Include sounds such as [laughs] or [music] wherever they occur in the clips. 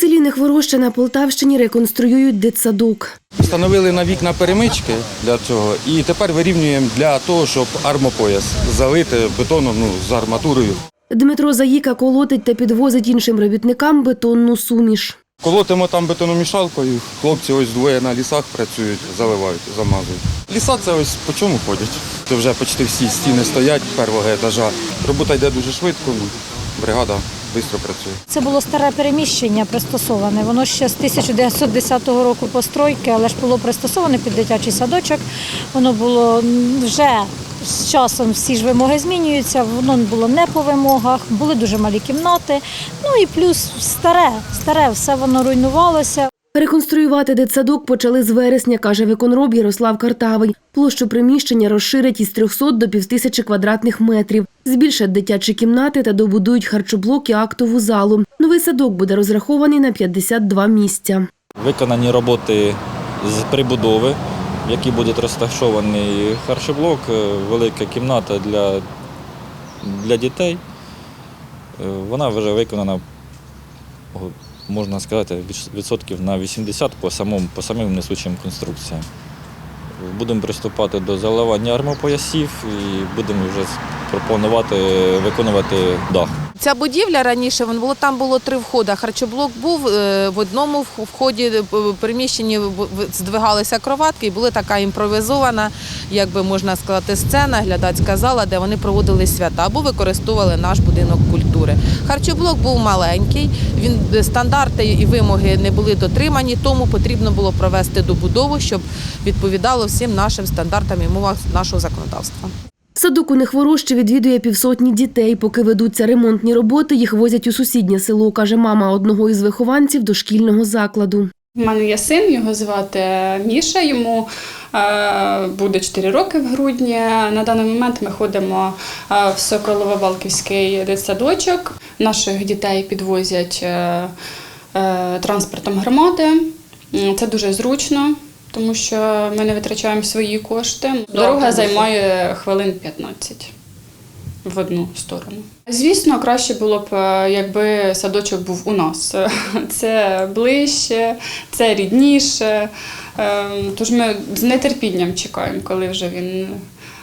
селі Нехвороща на Полтавщині реконструюють дитсадок. Встановили на вікна перемички для цього і тепер вирівнюємо для того, щоб армопояс залити бетоном ну, з арматурою. Дмитро Заїка колотить та підвозить іншим робітникам бетонну суміш. Колотимо там бетономішалкою, хлопці ось двоє на лісах працюють, заливають, замазують. Ліса це ось по чому ходять. Це вже почти всі стіни стоять першого етажа. Робота йде дуже швидко, ну, бригада швидко працює. Це було старе переміщення пристосоване. Воно ще з 1910 року постройки, але ж було пристосоване під дитячий садочок. Воно було вже з часом всі ж вимоги змінюються, воно було не по вимогах, були дуже малі кімнати. Ну і плюс старе, старе, все воно руйнувалося. Реконструювати дитсадок почали з вересня, каже виконроб Ярослав Картавий. Площу приміщення розширять із 300 до півтисячі квадратних метрів. Збільшать дитячі кімнати та добудують харчоблок і актову залу. Новий садок буде розрахований на 52 місця. Виконані роботи з прибудови, в якій буде розташований харчоблок, е, велика кімната для, для дітей. Е, Вона вже виконана, можна сказати, відсотків на 80 по, самому, по самим несучим конструкціям. Будемо приступати до заливання армопоясів і будемо вже пропонувати виконувати дах. Ця будівля раніше вон було там було три входи. Харчоблок був е, в одному вході е, приміщенні в- в- здвигалися кроватки, і була така імпровізована, як би можна сказати, сцена, глядацька зала, де вони проводили свята або використовували наш будинок культури. Харчоблок був маленький, він е, стандарти і вимоги не були дотримані, тому потрібно було провести добудову, щоб відповідало всім нашим стандартам і мовам нашого законодавства. Садок у Нехворощі відвідує півсотні дітей. Поки ведуться ремонтні роботи, їх возять у сусіднє село, каже мама одного із вихованців дошкільного закладу. У мене є син, його звати Міша. Йому е, буде 4 роки в грудні. На даний момент ми ходимо е, в Соколово-Балківський дитсадочок. Наших дітей підвозять е, транспортом громади. Це дуже зручно, тому що ми не витрачаємо свої кошти. Дорога займає хвилин 15 в одну сторону. Звісно, краще було б, е, якби садочок був у нас. [laughs] Це ближче, це рідніше. Е, Тож ми з нетерпінням чекаємо, коли вже він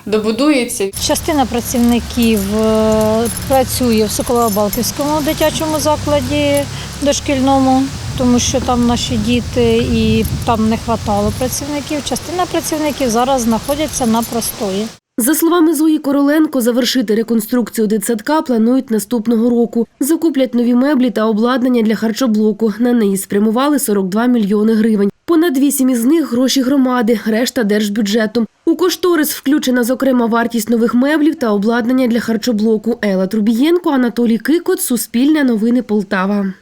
добудується. Частина працівників е, працює в Соколово-Балківському дитячому закладі дошкільному, тому що там наші діти і там не вистачало працівників. Частина працівників зараз знаходяться на простої. За словами Зої Короленко, завершити реконструкцію дитсадка планують наступного року. Закуплять нові меблі та обладнання для харчоблоку. На неї спрямували 42 мільйони гривень. Понад вісім із них гроші громади, решта держбюджету. У кошторис включена, зокрема, вартість нових меблів та обладнання для харчоблоку. Ела Трубієнко, Анатолій Кикот, Суспільне новини Полтава.